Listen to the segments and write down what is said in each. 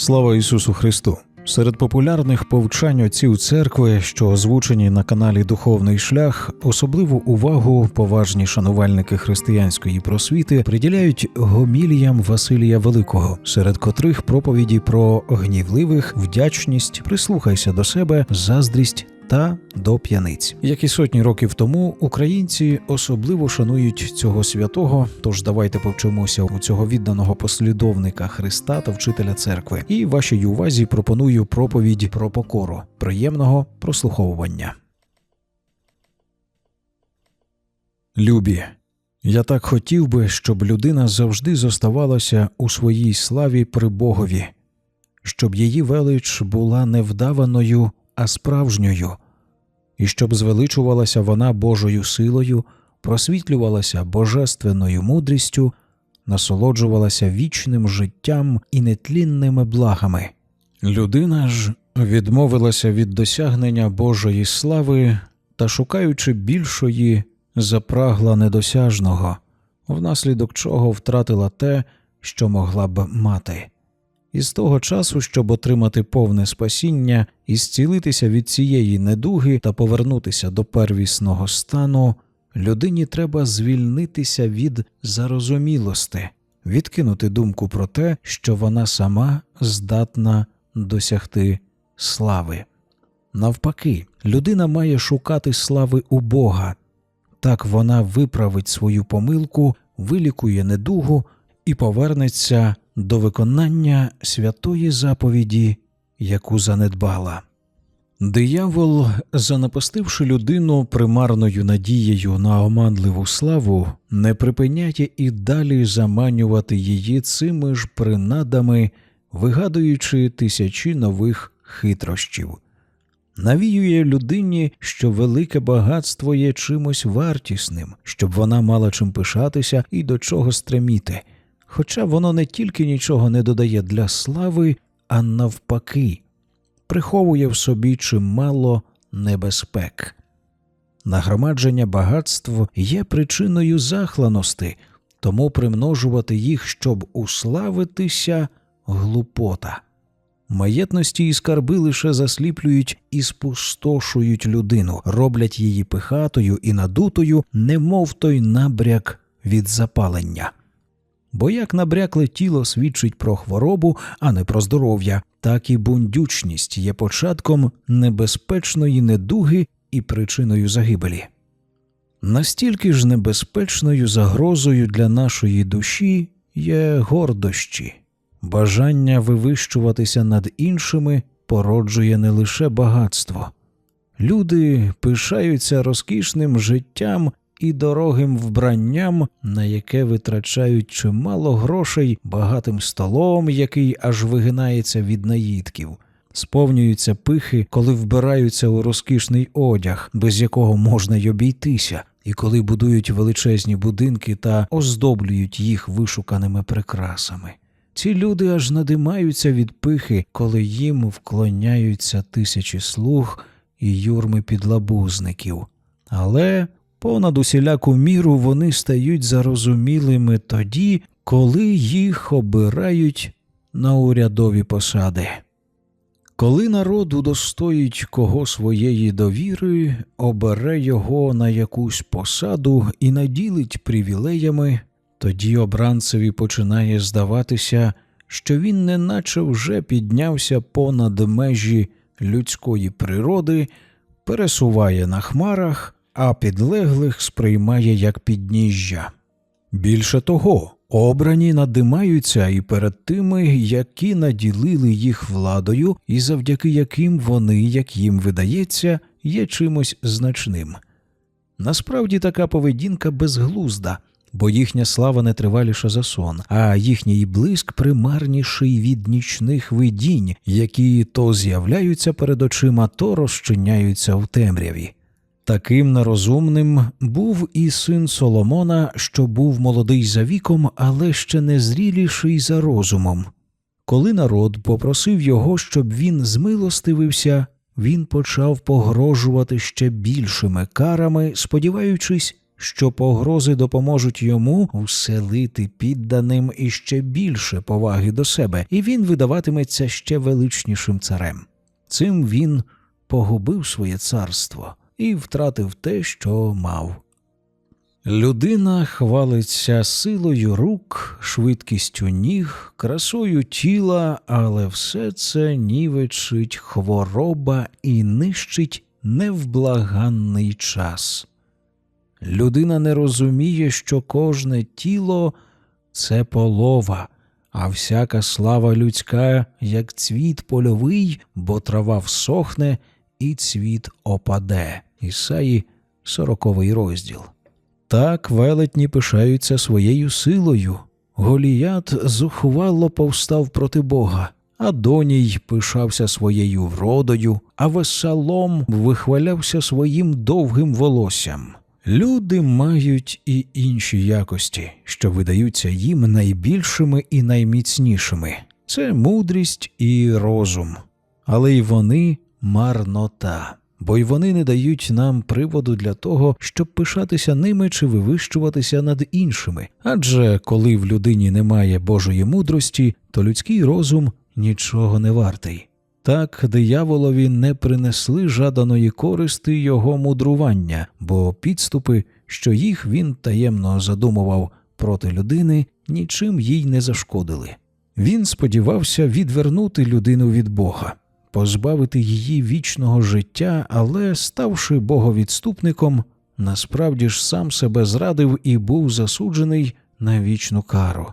Слава Ісусу Христу! Серед популярних повчань отців церкви, що озвучені на каналі Духовний шлях, особливу увагу поважні шанувальники християнської просвіти приділяють гоміліям Василія Великого, серед котрих проповіді про гнівливих, вдячність, прислухайся до себе, заздрість. Та до п'яниць, як і сотні років тому, українці особливо шанують цього святого. Тож давайте повчимося у цього відданого послідовника Христа та вчителя церкви. І вашій увазі пропоную проповідь про покору. Приємного прослуховування. Любі. Я так хотів би, щоб людина завжди зоставалася у своїй славі при Богові, щоб її велич була не вдаваною, а справжньою, і щоб звеличувалася вона Божою силою, просвітлювалася божественною мудрістю, насолоджувалася вічним життям і нетлінними благами. Людина ж відмовилася від досягнення Божої слави та, шукаючи більшої, запрагла недосяжного, внаслідок чого втратила те, що могла б мати. І з того часу, щоб отримати повне спасіння і зцілитися від цієї недуги та повернутися до первісного стану, людині треба звільнитися від зарозумілости, відкинути думку про те, що вона сама здатна досягти слави. Навпаки, людина має шукати слави у Бога, так вона виправить свою помилку, вилікує недугу і повернеться до виконання святої заповіді, яку занедбала. Диявол, занапастивши людину примарною надією на оманливу славу, не припиняє і далі заманювати її цими ж принадами, вигадуючи тисячі нових хитрощів. Навіює людині, що велике багатство є чимось вартісним, щоб вона мала чим пишатися і до чого стреміти хоча воно не тільки нічого не додає для слави, а навпаки, приховує в собі чимало небезпек. Нагромадження багатств є причиною захланості, тому примножувати їх, щоб уславитися, глупота. Маєтності і скарби лише засліплюють і спустошують людину, роблять її пихатою і надутою, немов той набряк від запалення. Бо як набрякле тіло свідчить про хворобу, а не про здоров'я, так і бундючність є початком небезпечної недуги і причиною загибелі. Настільки ж небезпечною загрозою для нашої душі є гордощі, бажання вивищуватися над іншими породжує не лише багатство. Люди пишаються розкішним життям і дорогим вбранням, на яке витрачають чимало грошей багатим столом, який аж вигинається від наїдків. Сповнюються пихи, коли вбираються у розкішний одяг, без якого можна й обійтися, і коли будують величезні будинки та оздоблюють їх вишуканими прикрасами. Ці люди аж надимаються від пихи, коли їм вклоняються тисячі слуг і юрми підлабузників. Але Понад усіляку міру вони стають зарозумілими тоді, коли їх обирають на урядові посади. Коли народ удостоїть кого своєї довіри, обере його на якусь посаду і наділить привілеями, тоді обранцеві починає здаватися, що він неначе вже піднявся понад межі людської природи, пересуває на хмарах а підлеглих сприймає як підніжжя. Більше того, обрані надимаються і перед тими, які наділили їх владою, і завдяки яким вони, як їм видається, є чимось значним. Насправді така поведінка безглузда, бо їхня слава не триваліша за сон, а їхній блиск примарніший від нічних видінь, які то з'являються перед очима, то розчиняються в темряві. Таким нерозумним був і син Соломона, що був молодий за віком, але ще не зріліший за розумом. Коли народ попросив його, щоб він змилостивився, він почав погрожувати ще більшими карами, сподіваючись що погрози допоможуть йому уселити підданим іще більше поваги до себе, і він видаватиметься ще величнішим царем. Цим він погубив своє царство і втратив те, що мав. Людина хвалиться силою рук, швидкістю ніг, красою тіла, але все це нівечить хвороба і нищить невблаганний час. Людина не розуміє, що кожне тіло це полова, а всяка слава людська, як цвіт польовий, бо трава всохне і цвіт опаде. Ісаї, сороковий розділ. Так велетні пишаються своєю силою. Голіят зухвало повстав проти Бога, Адоній пишався своєю вродою, а Весалом вихвалявся своїм довгим волоссям. Люди мають і інші якості, що видаються їм найбільшими і найміцнішими це мудрість і розум, але й вони марнота, бо й вони не дають нам приводу для того, щоб пишатися ними чи вивищуватися над іншими. Адже коли в людині немає Божої мудрості, то людський розум нічого не вартий. Так дияволові не принесли жаданої користи його мудрування, бо підступи, що їх він таємно задумував проти людини, нічим їй не зашкодили. Він сподівався відвернути людину від Бога, позбавити її вічного життя, але, ставши боговідступником, насправді ж сам себе зрадив і був засуджений на вічну кару.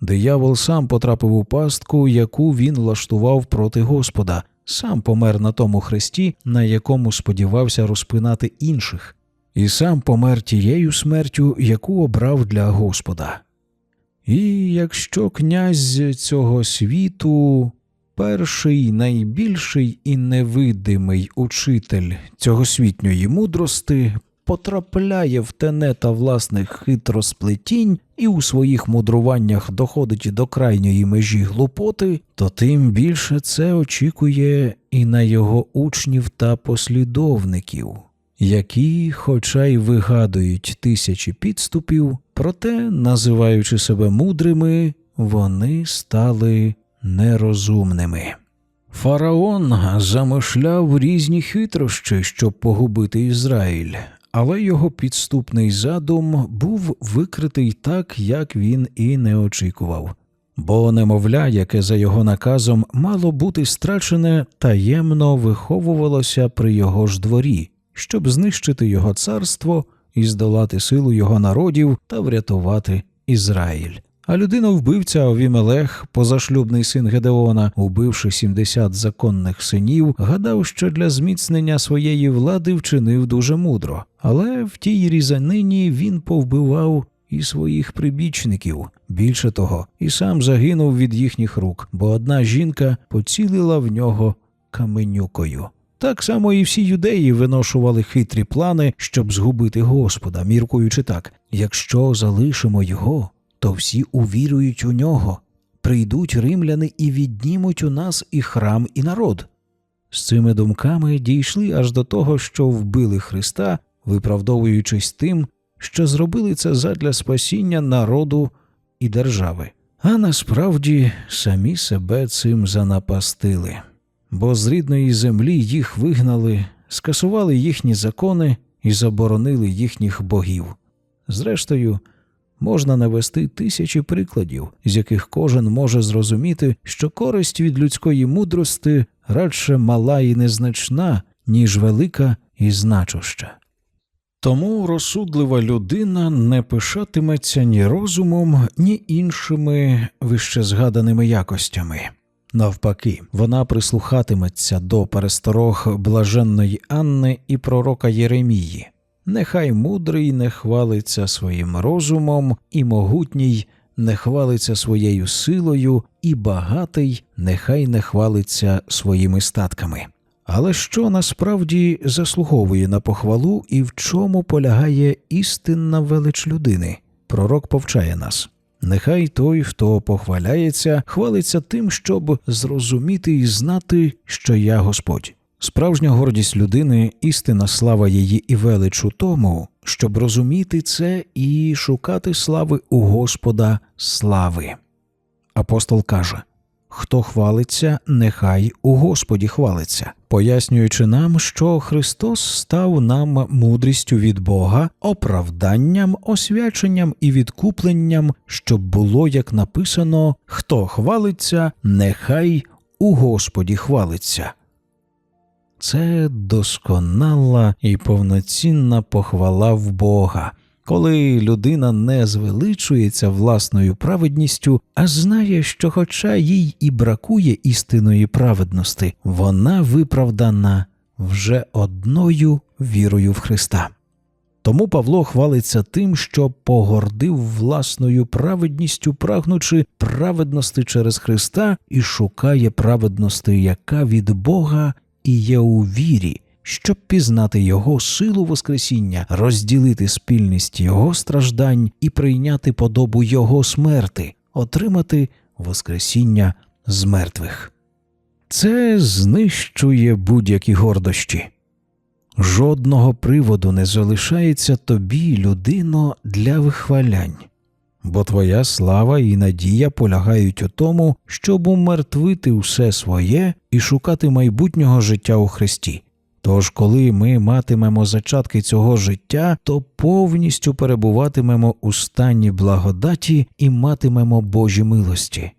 Диявол сам потрапив у пастку, яку він влаштував проти Господа, сам помер на тому хресті, на якому сподівався розпинати інших, і сам помер тією смертю, яку обрав для Господа. І якщо князь цього світу, перший найбільший і невидимий учитель цьогосвітньої мудрости, потрапляє в тенета власних хитросплетінь і у своїх мудруваннях доходить до крайньої межі глупоти, то тим більше це очікує і на його учнів та послідовників, які, хоча й вигадують тисячі підступів, проте, називаючи себе мудрими, вони стали нерозумними. Фараон замишляв різні хитрощі, щоб погубити Ізраїль, але його підступний задум був викритий так, як він і не очікував. Бо немовля, яке за його наказом мало бути страчене, таємно виховувалося при його ж дворі, щоб знищити його царство і здолати силу його народів та врятувати Ізраїль. А людина вбивця Овімелех, позашлюбний син Гедеона, убивши 70 законних синів, гадав, що для зміцнення своєї влади вчинив дуже мудро, але в тій різанині він повбивав і своїх прибічників. Більше того, і сам загинув від їхніх рук, бо одна жінка поцілила в нього каменюкою. Так само і всі юдеї виношували хитрі плани, щоб згубити Господа, міркуючи так: якщо залишимо його, то всі увірують у нього, прийдуть римляни і віднімуть у нас і храм, і народ. З цими думками дійшли аж до того, що вбили Христа, виправдовуючись тим, що зробили це задля спасіння народу і держави, а насправді самі себе цим занапастили, бо з рідної землі їх вигнали, скасували їхні закони і заборонили їхніх богів. Зрештою, Можна навести тисячі прикладів, з яких кожен може зрозуміти, що користь від людської мудрости радше мала і незначна, ніж велика і значуща. Тому розсудлива людина не пишатиметься ні розумом, ні іншими вищезгаданими якостями. Навпаки, вона прислухатиметься до пересторог блаженної Анни і пророка Єремії. Нехай мудрий не хвалиться своїм розумом, і могутній не хвалиться своєю силою, і багатий нехай не хвалиться своїми статками. Але що насправді заслуговує на похвалу і в чому полягає істинна велич людини? Пророк повчає нас. Нехай той, хто похваляється, хвалиться тим, щоб зрозуміти і знати, що я Господь. Справжня гордість людини, істинна слава її і велич у тому, щоб розуміти це і шукати слави у Господа слави. Апостол каже Хто хвалиться, нехай у Господі хвалиться, пояснюючи нам, що Христос став нам мудрістю від Бога, оправданням, освяченням і відкупленням, щоб було, як написано, хто хвалиться, нехай у Господі хвалиться. Це досконала і повноцінна похвала в Бога, коли людина не звеличується власною праведністю, а знає, що, хоча їй і бракує істинної праведності, вона виправдана вже одною вірою в Христа. Тому Павло хвалиться тим, що погордив власною праведністю, прагнучи праведності через Христа, і шукає праведності, яка від Бога і є у вірі, щоб пізнати Його силу Воскресіння, розділити спільність Його страждань і прийняти подобу Його смерти, отримати Воскресіння з мертвих. Це знищує будь-які гордощі. Жодного приводу не залишається тобі, людино, для вихвалянь, бо твоя слава і надія полягають у тому, щоб умертвити все своє і шукати майбутнього життя у Христі. Тож, коли ми матимемо зачатки цього життя, то повністю перебуватимемо у стані благодаті і матимемо Божі милості.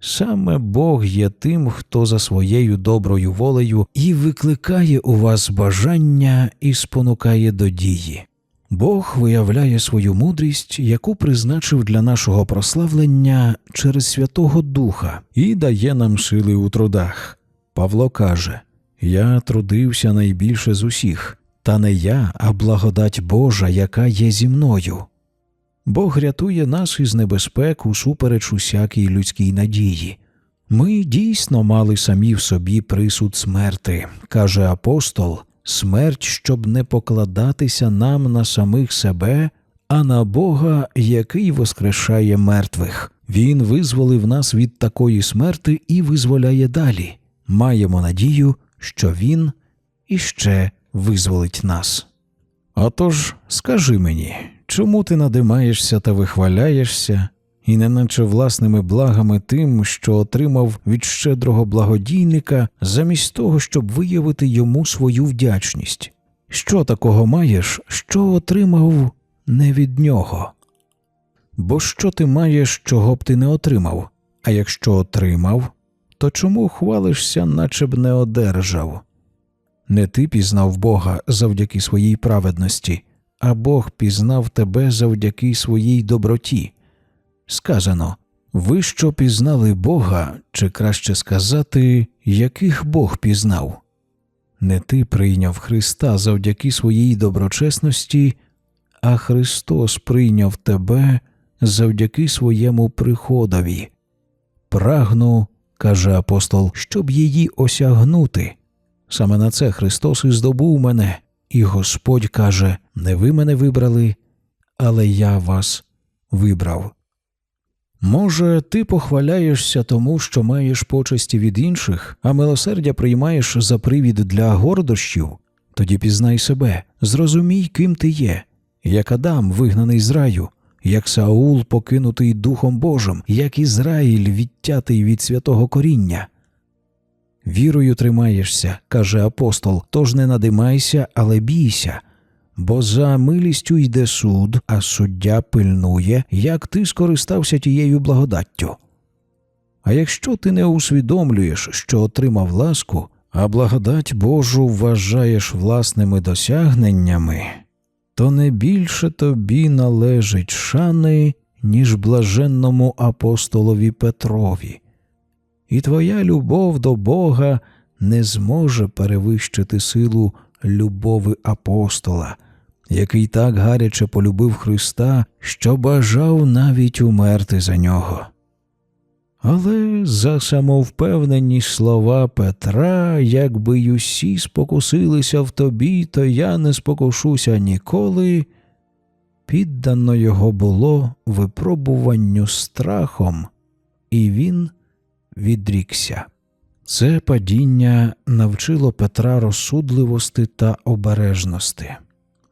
Саме Бог є тим, хто за своєю доброю волею і викликає у вас бажання і спонукає до дії. Бог виявляє свою мудрість, яку призначив для нашого прославлення через Святого Духа, і дає нам сили у трудах. Павло каже Я трудився найбільше з усіх, та не я, а благодать Божа, яка є зі мною. Бог рятує нас із небезпек усупереч усякій людській надії. Ми дійсно мали самі в собі присуд смерти, каже апостол, смерть, щоб не покладатися нам на самих себе, а на Бога, який воскрешає мертвих. Він визволив нас від такої смерти і визволяє далі. Маємо надію, що Він іще визволить нас. Отож, скажи мені, чому ти надимаєшся та вихваляєшся, і неначе власними благами тим, що отримав від щедрого благодійника, замість того, щоб виявити йому свою вдячність? Що такого маєш, що отримав не від нього? Бо що ти маєш, чого б ти не отримав, а якщо отримав, то чому хвалишся, наче б не одержав? Не ти пізнав Бога завдяки своїй праведності, а Бог пізнав тебе завдяки своїй доброті. Сказано ви що пізнали Бога, чи краще сказати, яких Бог пізнав? Не ти прийняв Христа завдяки своїй доброчесності, а Христос прийняв тебе завдяки своєму приходові. Прагну, каже апостол, щоб її осягнути. Саме на це Христос і здобув мене, і Господь каже: Не ви мене вибрали, але я вас вибрав. Може, ти похваляєшся тому, що маєш почесті від інших, а милосердя приймаєш за привід для гордощів? Тоді пізнай себе, зрозумій, ким ти є, як Адам, вигнаний з раю, як Саул, покинутий Духом Божим, як Ізраїль, відтятий від святого коріння. Вірою тримаєшся, каже апостол, тож не надимайся, але бійся, бо за милістю йде суд, а суддя пильнує, як ти скористався тією благодаттю. А якщо ти не усвідомлюєш, що отримав ласку, а благодать Божу вважаєш власними досягненнями, то не більше тобі належить шани, ніж блаженному апостолові Петрові і твоя любов до Бога не зможе перевищити силу любови апостола, який так гаряче полюбив Христа, що бажав навіть умерти за нього. Але за самовпевнені слова Петра, якби й усі спокусилися в тобі, то я не спокушуся ніколи, піддано його було випробуванню страхом, і він відрікся. Це падіння навчило Петра розсудливости та обережності.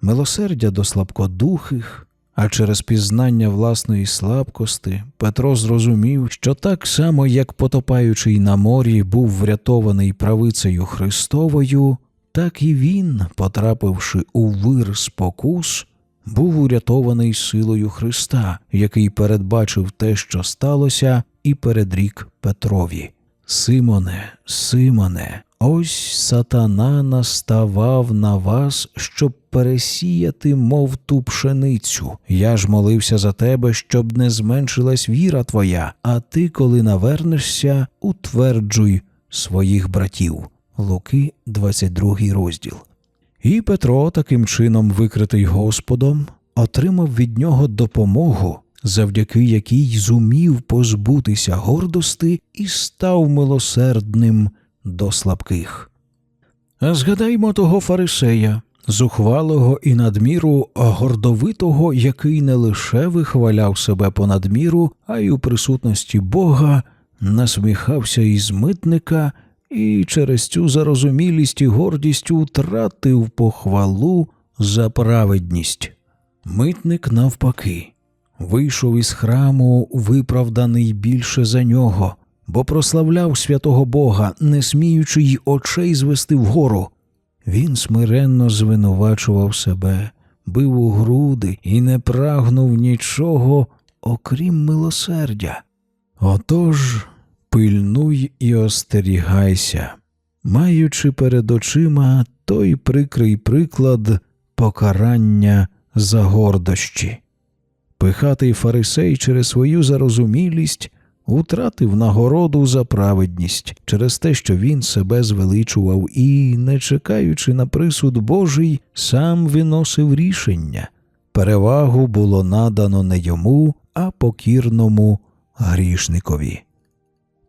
милосердя до слабкодухих, а через пізнання власної слабкости Петро зрозумів, що так само, як потопаючий на морі був врятований правицею Христовою, так і він, потрапивши у вир спокус, був урятований силою Христа, який передбачив те, що сталося, і передрік Петрові. Симоне, Симоне, ось сатана наставав на вас, щоб пересіяти, мов ту пшеницю. Я ж молився за тебе, щоб не зменшилась віра твоя, а ти, коли навернешся, утверджуй своїх братів. Луки, 22 розділ. І Петро, таким чином викритий Господом, отримав від нього допомогу, завдяки якій зумів позбутися гордости і став милосердним до слабких. А згадаймо того фарисея, зухвалого і надміру гордовитого, який не лише вихваляв себе понад міру, а й у присутності Бога насміхався із митника і через цю зарозумілість і гордість втратив похвалу за праведність. Митник, навпаки, вийшов із храму, виправданий більше за нього, бо прославляв святого Бога, не сміючи й очей звести вгору. Він смиренно звинувачував себе, бив у груди і не прагнув нічого, окрім милосердя. Отож, пильнуй і остерігайся, маючи перед очима той прикрий приклад покарання за гордощі. Пихатий фарисей через свою зарозумілість утратив нагороду за праведність через те, що він себе звеличував і, не чекаючи на присуд Божий, сам виносив рішення. Перевагу було надано не йому, а покірному грішникові.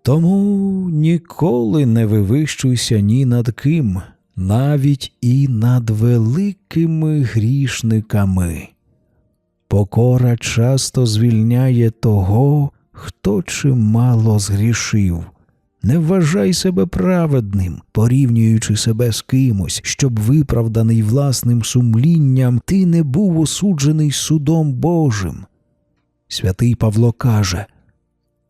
Тому ніколи не вивищуйся ні над ким, навіть і над великими грішниками. Покора часто звільняє того, хто чимало згрішив. Не вважай себе праведним, порівнюючи себе з кимось, щоб виправданий власним сумлінням, ти не був осуджений судом Божим. Святий Павло каже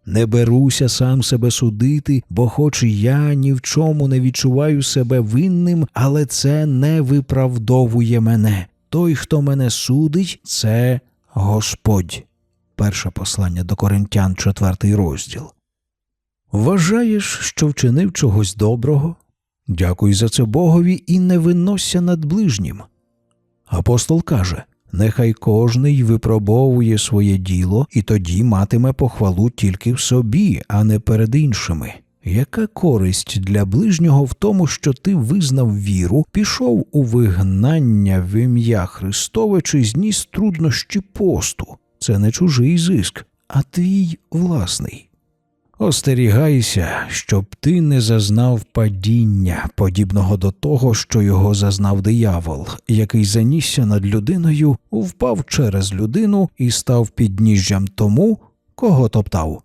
Не беруся сам себе судити, бо хоч я ні в чому не відчуваю себе винним, але це не виправдовує мене. Той, хто мене судить, це Господь. Перше послання до Коринтян, четвертий розділ. Вважаєш, що вчинив чогось доброго? Дякуй за це Богові і не виносся над ближнім. Апостол каже Нехай кожний випробовує своє діло і тоді матиме похвалу тільки в собі, а не перед іншими. Яка користь для ближнього в тому, що ти визнав віру, пішов у вигнання в ім'я Христове чи зніс труднощі посту? Це не чужий зиск, а твій власний. Остерігайся, щоб ти не зазнав падіння, подібного до того, що його зазнав диявол, який занісся над людиною, впав через людину і став підніжжям тому, кого топтав.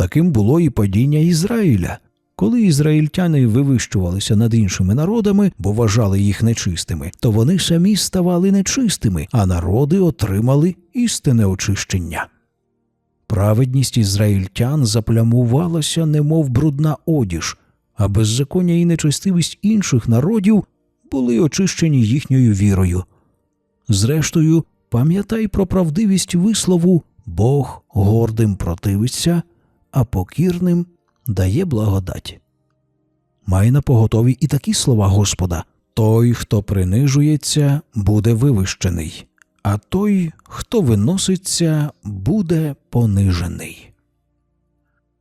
Таким було і падіння Ізраїля. Коли ізраїльтяни вивищувалися над іншими народами, бо вважали їх нечистими, то вони самі ставали нечистими, а народи отримали істинне очищення. Праведність ізраїльтян заплямувалася, немов брудна одіж, а беззаконня і нечестивість інших народів були очищені їхньою вірою. Зрештою, пам'ятай про правдивість вислову Бог гордим противиться, а покірним дає благодать. Май на поготові і такі слова Господа той, хто принижується, буде вивищений, а той, хто виноситься, буде понижений.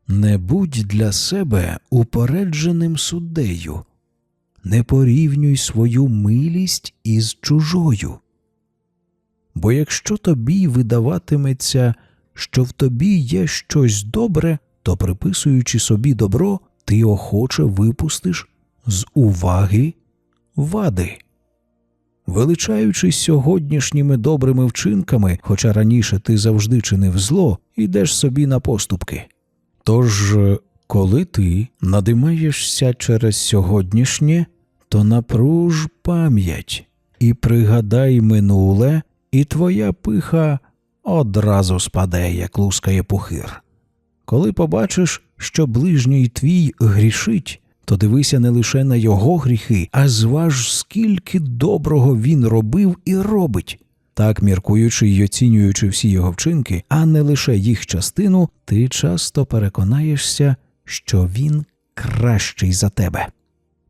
Не будь для себе упередженим суддею, не порівнюй свою милість із чужою. Бо якщо тобі видаватиметься, що в тобі є щось добре, то приписуючи собі добро, ти охоче випустиш з уваги вади. Величаючись сьогоднішніми добрими вчинками, хоча раніше ти завжди чинив зло, ідеш собі на поступки. Тож, коли ти надимаєшся через сьогоднішнє, то напруж пам'ять, і пригадай минуле, і твоя пиха одразу спаде, як лускає пухир. Коли побачиш, що ближній твій грішить, то дивися не лише на його гріхи, а зваж, скільки доброго він робив і робить. Так, міркуючи й оцінюючи всі його вчинки, а не лише їх частину, ти часто переконаєшся, що він кращий за тебе.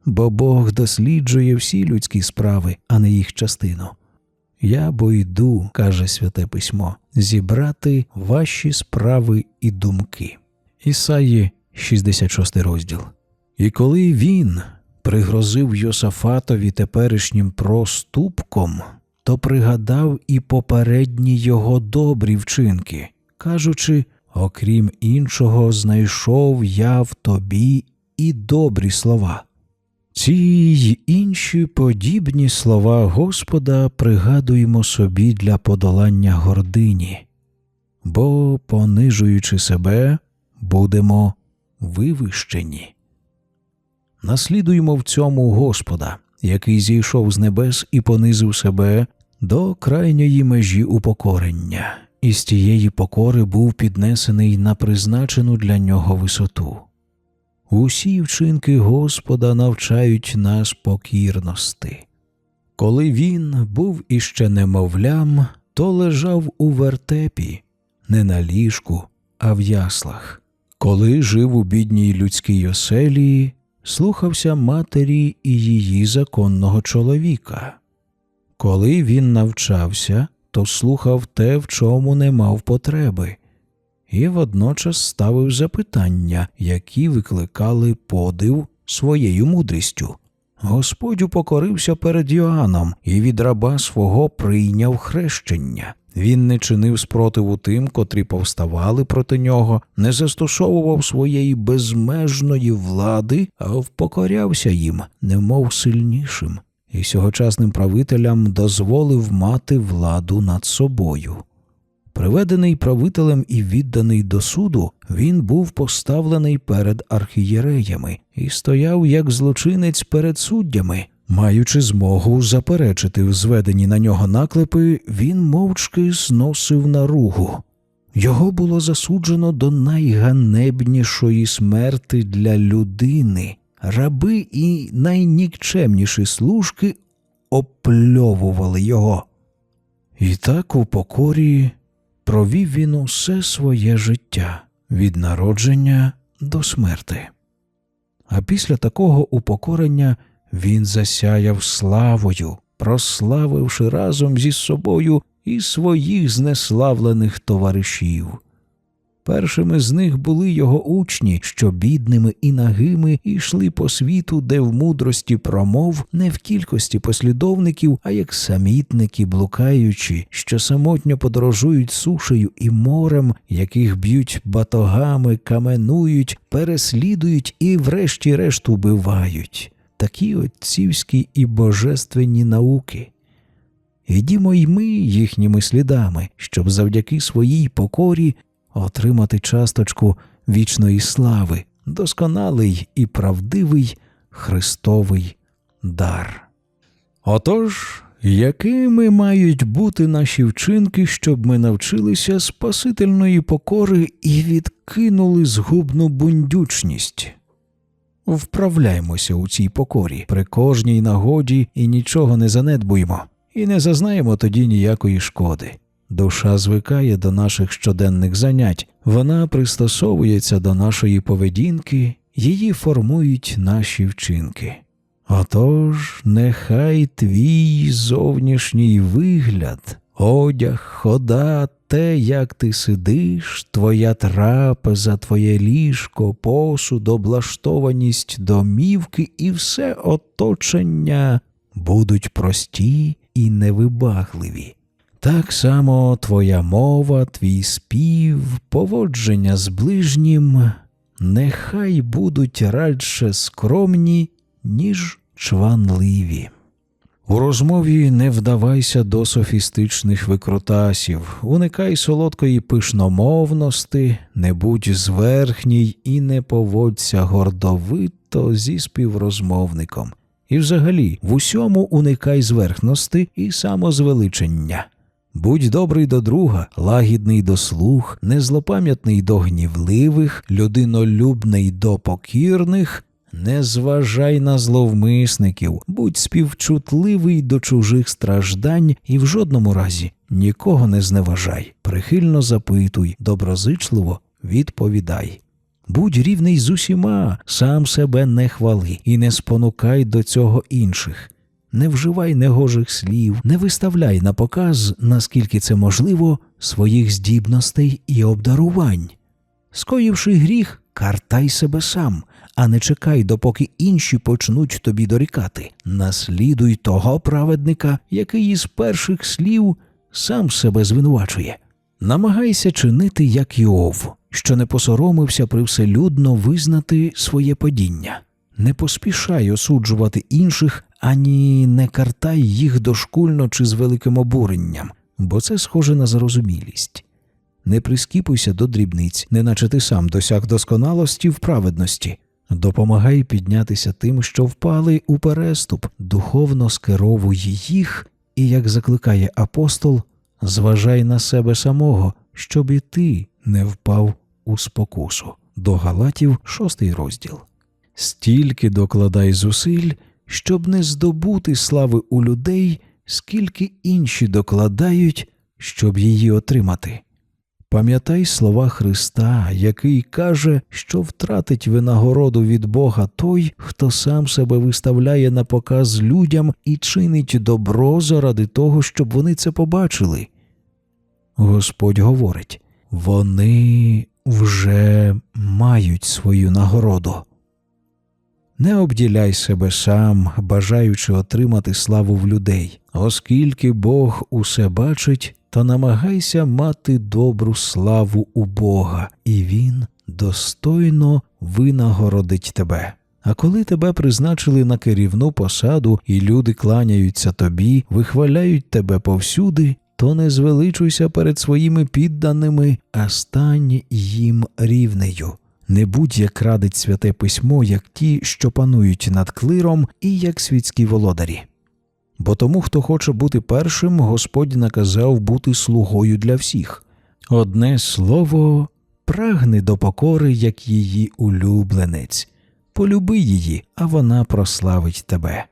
Бо Бог досліджує всі людські справи, а не їх частину. Я бо йду, каже святе письмо, зібрати ваші справи і думки. Ісаї, 66 розділ. І коли він пригрозив Йосафатові теперішнім проступком, то пригадав і попередні його добрі вчинки, кажучи, окрім іншого, знайшов я в тобі і добрі слова. Ці й інші подібні слова Господа пригадуємо собі для подолання гордині, бо, понижуючи себе, будемо вивищені. Наслідуємо в цьому Господа, який зійшов з небес і понизив себе до крайньої межі упокорення, і з тієї покори був піднесений на призначену для нього висоту. Усі вчинки Господа навчають нас покірності. Коли він був іще немовлям, то лежав у вертепі, не на ліжку, а в яслах. Коли жив у бідній людській оселі, слухався матері і її законного чоловіка. Коли він навчався, то слухав те, в чому не мав потреби, і водночас ставив запитання, які викликали подив своєю мудрістю. Господь упокорився перед Йоанном і від раба свого прийняв хрещення. Він не чинив спротиву тим, котрі повставали проти нього, не застосовував своєї безмежної влади, а впокорявся їм, немов сильнішим, і сьогочасним правителям дозволив мати владу над собою. Приведений правителем і відданий до суду, він був поставлений перед архієреями і стояв як злочинець перед суддями. Маючи змогу заперечити зведені на нього наклепи, він мовчки зносив наругу. Його було засуджено до найганебнішої смерти для людини. Раби і найнікчемніші служки опльовували його. І так у покорі провів він усе своє життя від народження до смерти. А після такого упокорення він засяяв славою, прославивши разом зі собою і своїх знеславлених товаришів. Першими з них були його учні, що бідними і нагими йшли по світу, де в мудрості промов не в кількості послідовників, а як самітники, блукаючи, що самотньо подорожують сушею і морем, яких б'ють батогами, каменують, переслідують і, врешті-решт, убивають. Такі отцівські і божественні науки. Ідімо й ми їхніми слідами, щоб завдяки своїй покорі отримати часточку вічної слави, досконалий і правдивий Христовий дар. Отож, якими мають бути наші вчинки, щоб ми навчилися спасительної покори і відкинули згубну бундючність? Вправляймося у цій покорі при кожній нагоді і нічого не занедбуємо, і не зазнаємо тоді ніякої шкоди. Душа звикає до наших щоденних занять, вона пристосовується до нашої поведінки, її формують наші вчинки. Отож, нехай твій зовнішній вигляд, одяг, хода, те, як ти сидиш, твоя трапеза, твоє ліжко, посуд, облаштованість домівки і все оточення будуть прості і невибагливі. Так само твоя мова, твій спів, поводження з ближнім нехай будуть радше скромні, ніж чванливі. У розмові не вдавайся до софістичних викрутасів, уникай солодкої пишномовності, не будь зверхній і не поводься гордовито зі співрозмовником. І взагалі в усьому уникай зверхності і самозвеличення. Будь добрий до друга, лагідний до слух, незлопам'ятний до гнівливих, людинолюбний до покірних, не зважай на зловмисників, будь співчутливий до чужих страждань і в жодному разі нікого не зневажай, прихильно запитуй, доброзичливо відповідай. Будь рівний з усіма, сам себе не хвали і не спонукай до цього інших. Не вживай негожих слів, не виставляй на показ, наскільки це можливо, своїх здібностей і обдарувань. Скоївши гріх, картай себе сам, а не чекай, допоки інші почнуть тобі дорікати. Наслідуй того праведника, який із перших слів сам себе звинувачує. Намагайся чинити як Йов, що не посоромився привселюдно визнати своє падіння. Не поспішай осуджувати інших, ані не картай їх дошкульно чи з великим обуренням, бо це схоже на зарозумілість. Не прискіпуйся до дрібниць, неначе ти сам досяг досконалості в праведності. Допомагай піднятися тим, що впали у переступ, духовно скеровуй їх, і, як закликає апостол, зважай на себе самого, щоб і ти не впав у спокусу. До Галатів, шостий розділ. Стільки докладай зусиль, щоб не здобути слави у людей, скільки інші докладають, щоб її отримати. Пам'ятай слова Христа, який каже, що втратить винагороду від Бога той, хто сам себе виставляє на показ людям і чинить добро заради того, щоб вони це побачили. Господь говорить вони вже мають свою нагороду. Не обділяй себе сам, бажаючи отримати славу в людей, оскільки Бог усе бачить, то намагайся мати добру славу у Бога, і Він достойно винагородить тебе. А коли тебе призначили на керівну посаду, і люди кланяються тобі, вихваляють тебе повсюди, то не звеличуйся перед своїми підданими, а стань їм рівнею. Не будь як радить святе письмо, як ті, що панують над клиром, і як світські володарі. Бо тому, хто хоче бути першим, Господь наказав бути слугою для всіх. Одне слово прагни до покори, як її улюбленець, полюби її, а вона прославить тебе.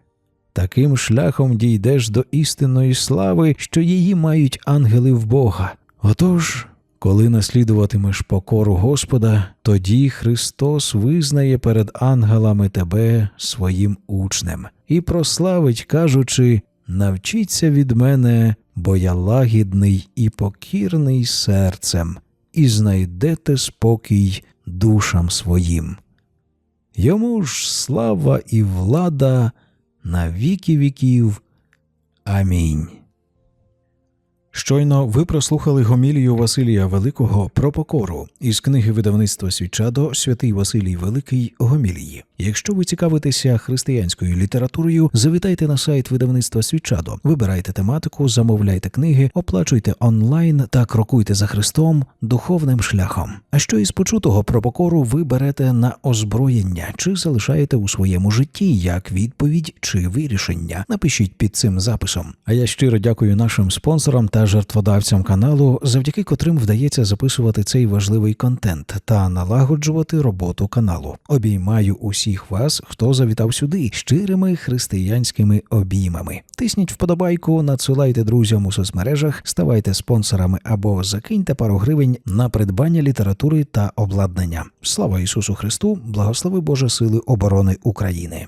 Таким шляхом дійдеш до істинної слави, що її мають ангели в Бога. Отож, коли наслідуватимеш покору Господа, тоді Христос визнає перед ангелами тебе своїм учнем і прославить, кажучи: навчіться від мене, бо я лагідний і покірний серцем, і знайдете спокій душам своїм. Йому ж слава і влада на віки віків. Амінь. Щойно ви прослухали гомілію Василія Великого про покору із книги видавництва Свічадо Святий Василій Великий Гомілії. Якщо ви цікавитеся християнською літературою, завітайте на сайт видавництва Свічадо, вибирайте тематику, замовляйте книги, оплачуйте онлайн та крокуйте за Христом духовним шляхом. А що із почутого про покору ви берете на озброєння чи залишаєте у своєму житті як відповідь чи вирішення? Напишіть під цим записом. А я щиро дякую нашим спонсорам та жертводавцям каналу, завдяки котрим вдається записувати цей важливий контент та налагоджувати роботу каналу. Обіймаю усіх вас, хто завітав сюди щирими християнськими обіймами. Тисніть вподобайку, надсилайте друзям у соцмережах, ставайте спонсорами або закиньте пару гривень на придбання літератури та обладнання. Слава Ісусу Христу! Благослови Боже сили оборони України!